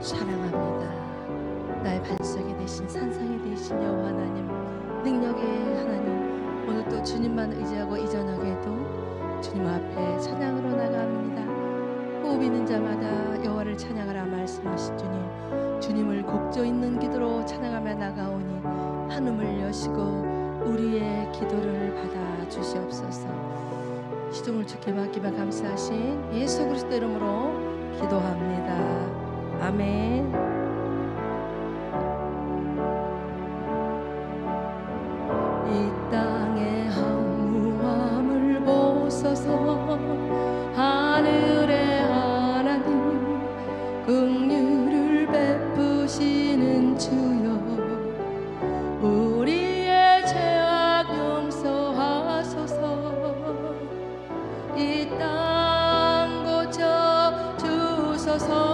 사랑합니다. 나의 반석이 되신 산상이 되신 여호와 하나님, 능력의 하나님, 오늘 또 주님만 의지하고 이 저녁에도 주님 앞에 찬양으로 나갑니다. 호흡 있는 자마다 여호와를 찬양하라 말씀하신 주님, 주님을 곡조 있는 기도로 찬양하며 나가오니 한음을 여시고 우리의 기도를 받아 주시옵소서. 시종을 주께 맡기며 감사하신 예수 그리스도 이름으로 기도합니다. 아멘. 이 땅의 황무함을 보소서. 하늘의 하나님 긍휼을 베푸시는 주여. 우리의 죄악 용서하소서. 이 땅 고쳐 주소서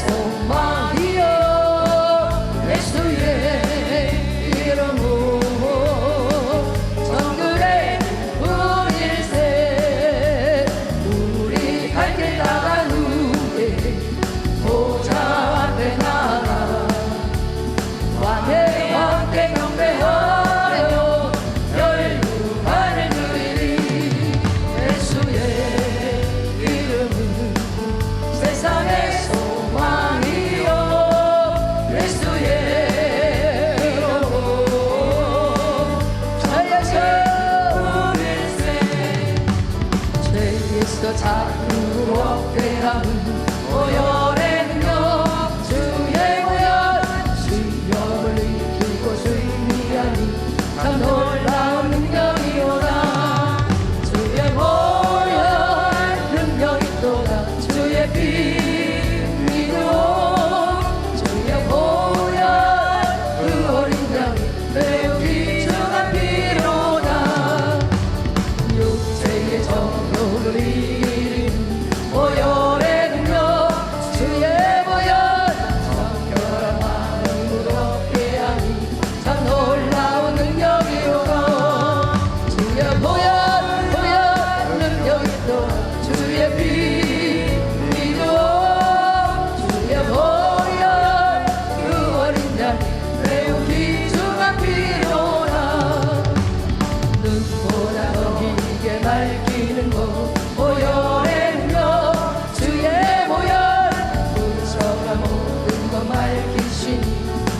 세상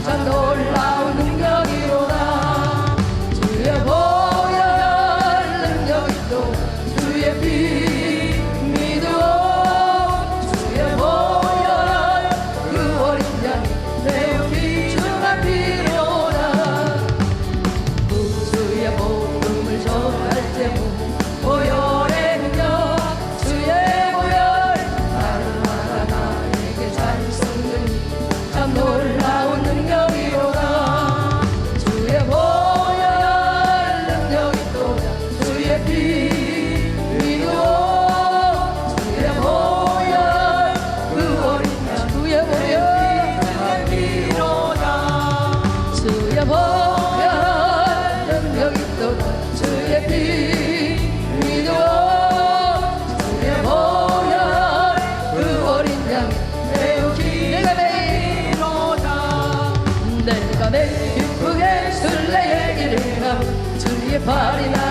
밝히 가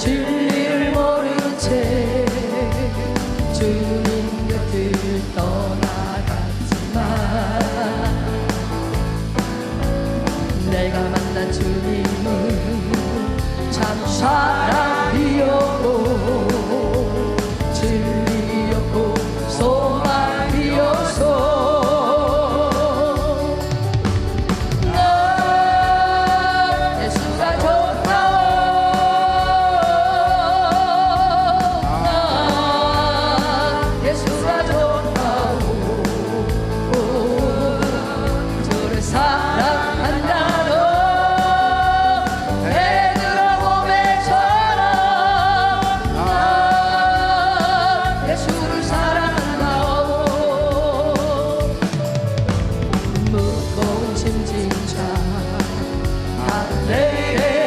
진리를 모른 채 주님 곁을 轻轻唱，哈。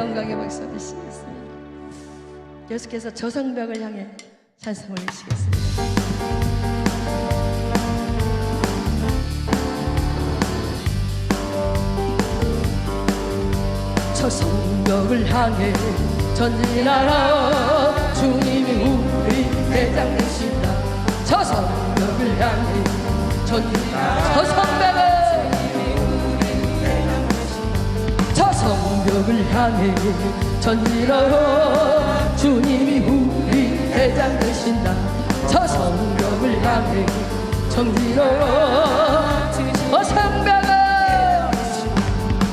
영광의 박수 드리시겠습니다 계속해서 저성벽을 향해 찬송 올리시겠습니다. 저 성벽을 향해 전진하라 주님이 우리 대장 되신다. 저 성벽을 향해 전진하라 저 성벽을 성벽을 향해 전진하라 주님이 우리 대장 되신다. 저 성벽을 향해 전진하라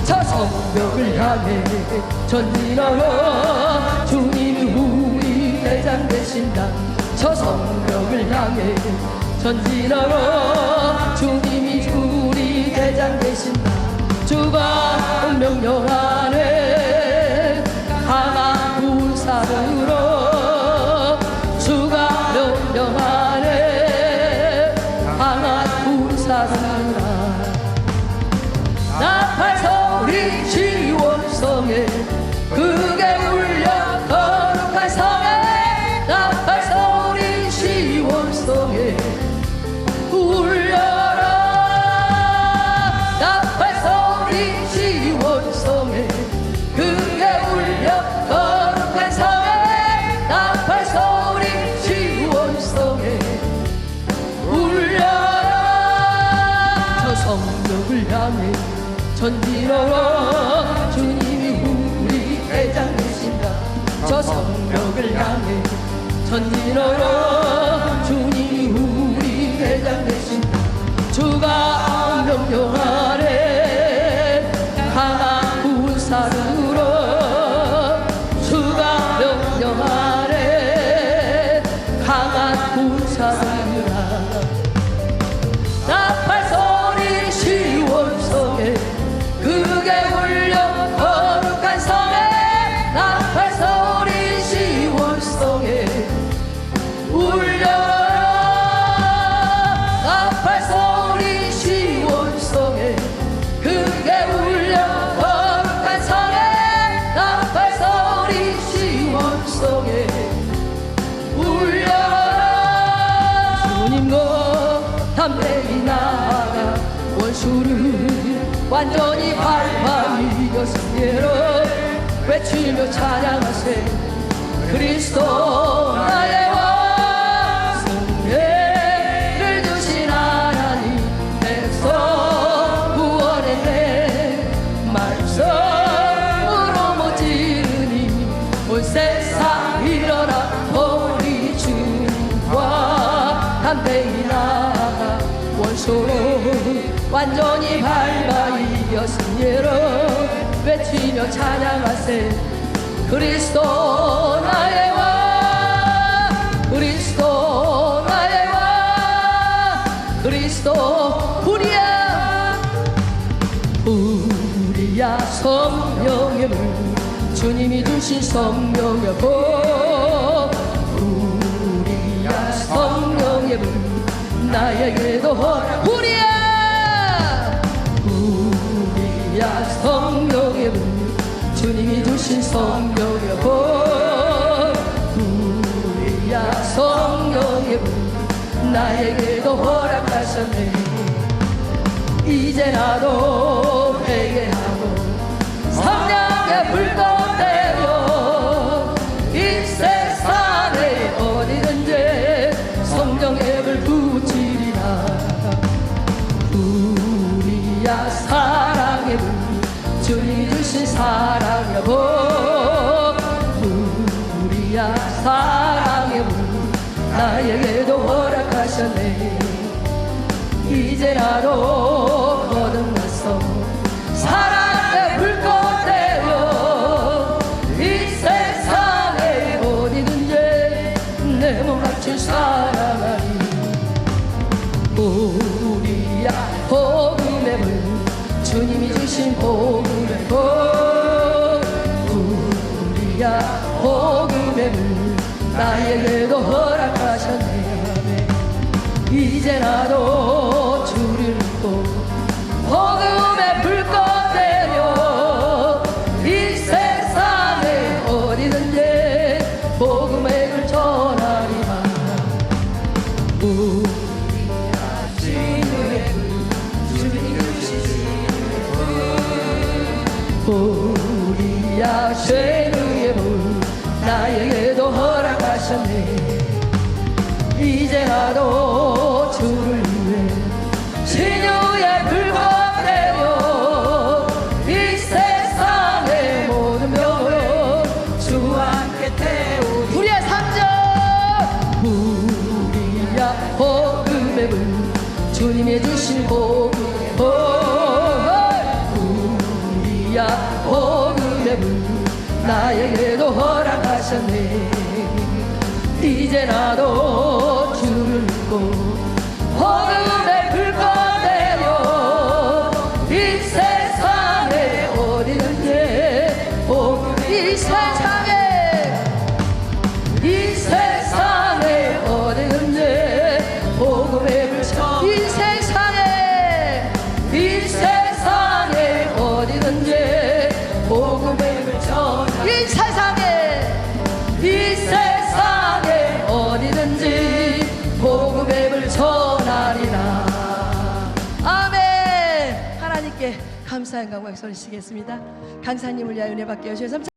저 성벽을 향해 전진하라 주님이 우리 대장 되신다. 저 성벽을 향해 전진하라 그리스도 나의 왕 승리를 주신 하나님 내서 구원했네 말씀으로 못 지르니 온 세상 일어나 우리 주님과 담대히 나아가 오른손으로 완전히 밟아 이겼으니로 외치며 찬양하세 그리스도 나의 왕 그리스도 나의 왕 그리스도 우리야. 우리야 성령의 물 주님이 주신 성령의 복. 우리야 성령의 물 나에게도 허락 우리야! 우리야 성령의 물 주신 성령의 복 우리야 성령의 물 나에게도 허락하셨네. 이제 나도 회개하 나도 거듭났어. 사랑의 불꽃 되어 이 세상에 어디든지 내 몸같이 사랑하리. 우리야 복음의 불 주님이 주신 복음의 복. 우리야 복음의 불 나에게도 허락하셨네. 이제 나도 주님이 주신 복음의 복 우리야 복음의 불 나에게도 허락하셨네. 이제 나도 감사한 강박 소리시겠습니다. 강사님을 위하여 은혜 받게 하셔서